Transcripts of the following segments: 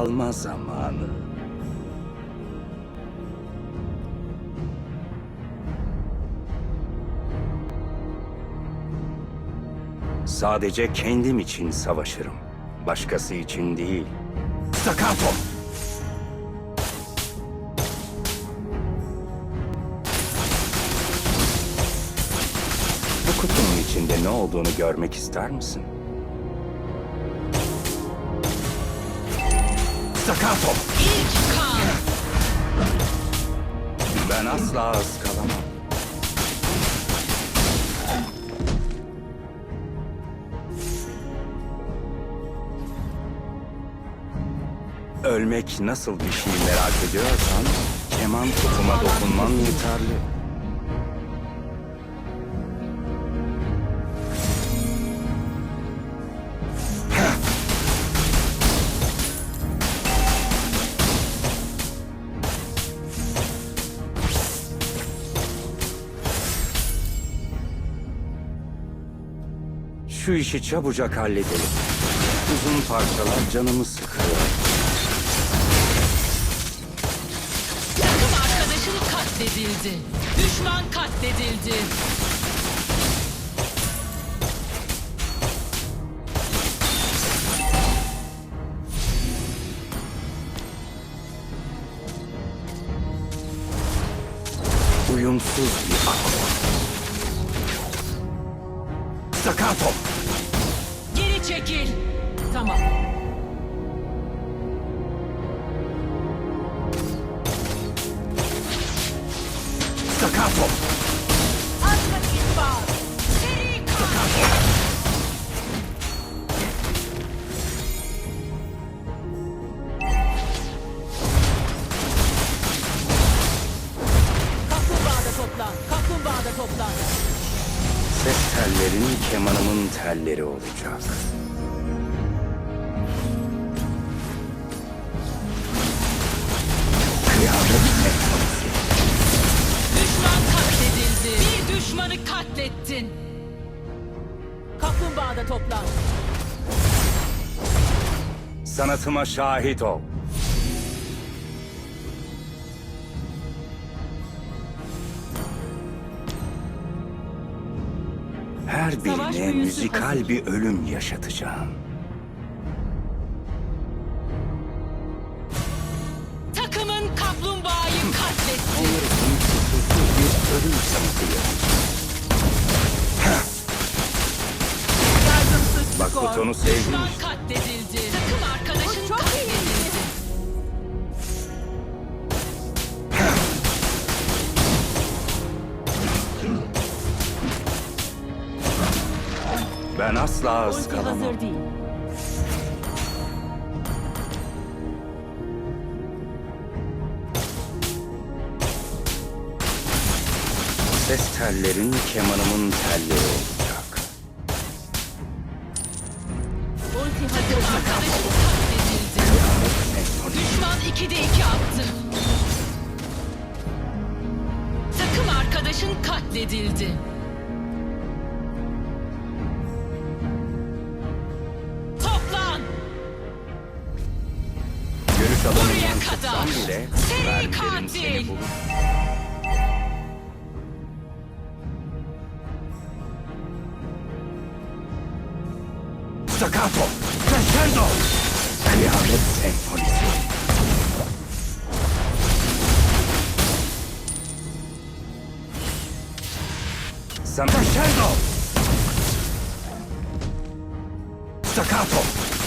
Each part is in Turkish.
alma zamanı. Sadece kendim için savaşırım. Başkası için değil. Staccato! Bu kutunun içinde ne olduğunu görmek ister misin? Staccato! İlk kan. Ben asla ıskalamam. Ölmek nasıl bir şey merak ediyorsan, keman kutuma dokunman yeterli. Şu işi çabucak halledelim. Uzun parçalar canımı sıkıyor. Takım arkadaşın katledildi. Düşman katledildi. Uyumsuz bir tellerin kemanımın telleri olacak. Kıyamet senfonisi. Düşman katledildi. Bir düşmanı katlettin. Kaplumbağada toplan. Sanatıma şahit ol. Her birine müzikal bir ölüm yaşatacağım. Takımın kaplumbağayı katletti. Onlar için kusursuz bir ölüm sanatı yapacağım. Yardımsız Bak butonu sevdim Düşman katledildi. Ben asla Ulti ıskalamam. hazır değil. Ses tellerin kemanımın telleri olacak. Ulti hazır. Arkadaşın katledildi. Senfoni. Düşman 2'de 2 attı. Takım arkadaşın katledildi. Staccato! Crescendo! Kıyamet senfonisi. Sana Crescendo! Staccato!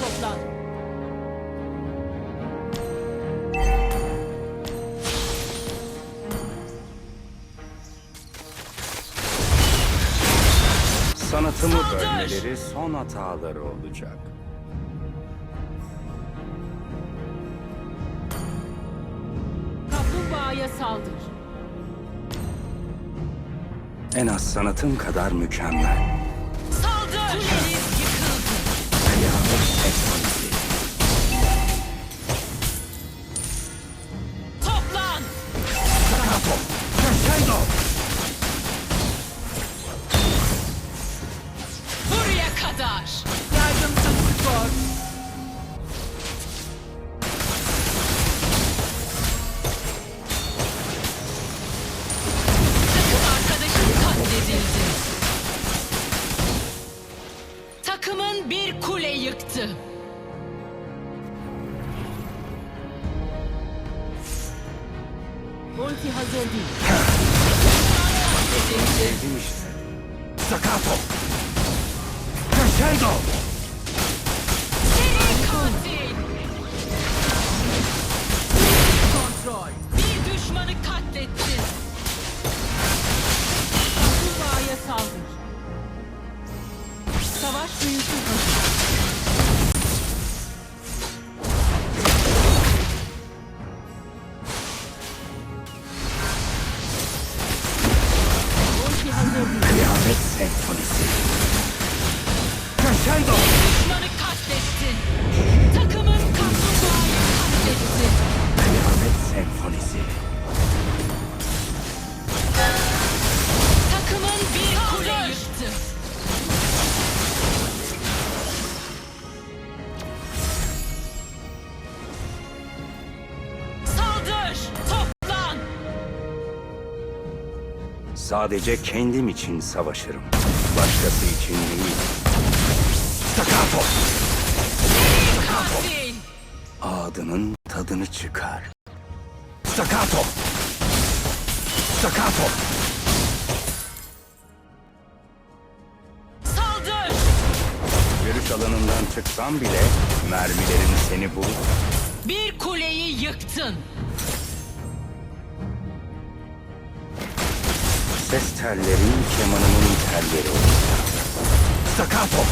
toplan. Sanatımı bölmeleri son hataları olacak. Kaplumbağaya saldır. En az sanatım kadar mükemmel. Saldır! Senfonisi. Toplan! Staccato. Crescendo. Buraya kadar. Yardımsız skor. Ulti hazır değil. Sevdim işte. Staccato. Crescendo. Seri katil. Kontrol. Bir düşmanı katlettin. Sadece kendim için savaşırım. Başkası için değil. Staccato. Katil! Adının tadını çıkar. Staccato. Staccato. Saldır! Görüş alanından çıksam bile mermilerin seni bulur. Bir kuleyi yıktın. Ses tellerin kemanımın telleri olacak. Staccato.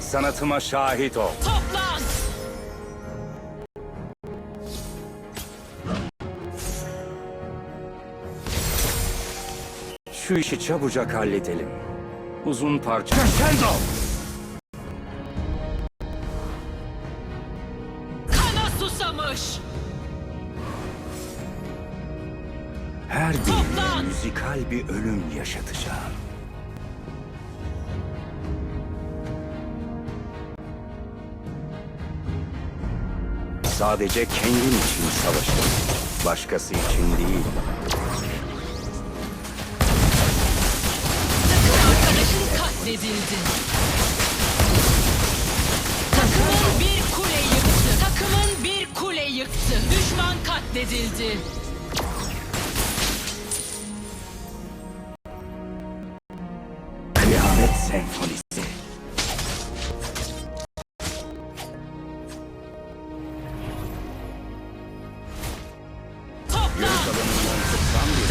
Sanatıma şahit ol. Toplan! Şu işi çabucak halledelim. Uzun parça. Crescendo. Her birine müzikal bir ölüm yaşatacağım. Sadece kendim için savaşırım. Başkası için değil. Arkadaşın katledildi. Takımın bir kule yıktı. Takımın bir kule yıktı. Düşman katledildi.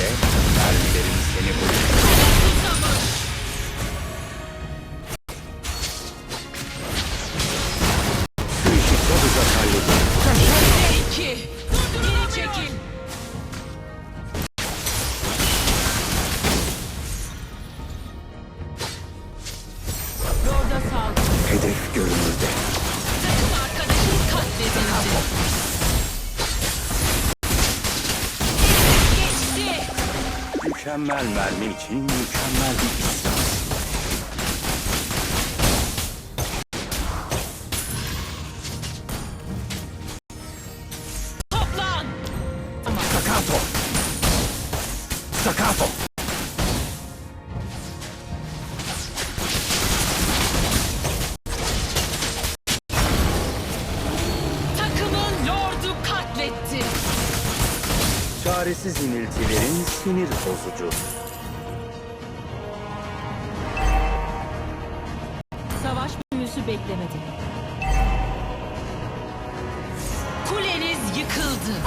Bile mermilerin seni bulur. Susamış! Şu Mükemmel mermi için mükemmel bir isyan. Çaresiz iniltilerin sinir bozucu. Savaş büyüsü beklemedi. Kuleniz yıkıldı.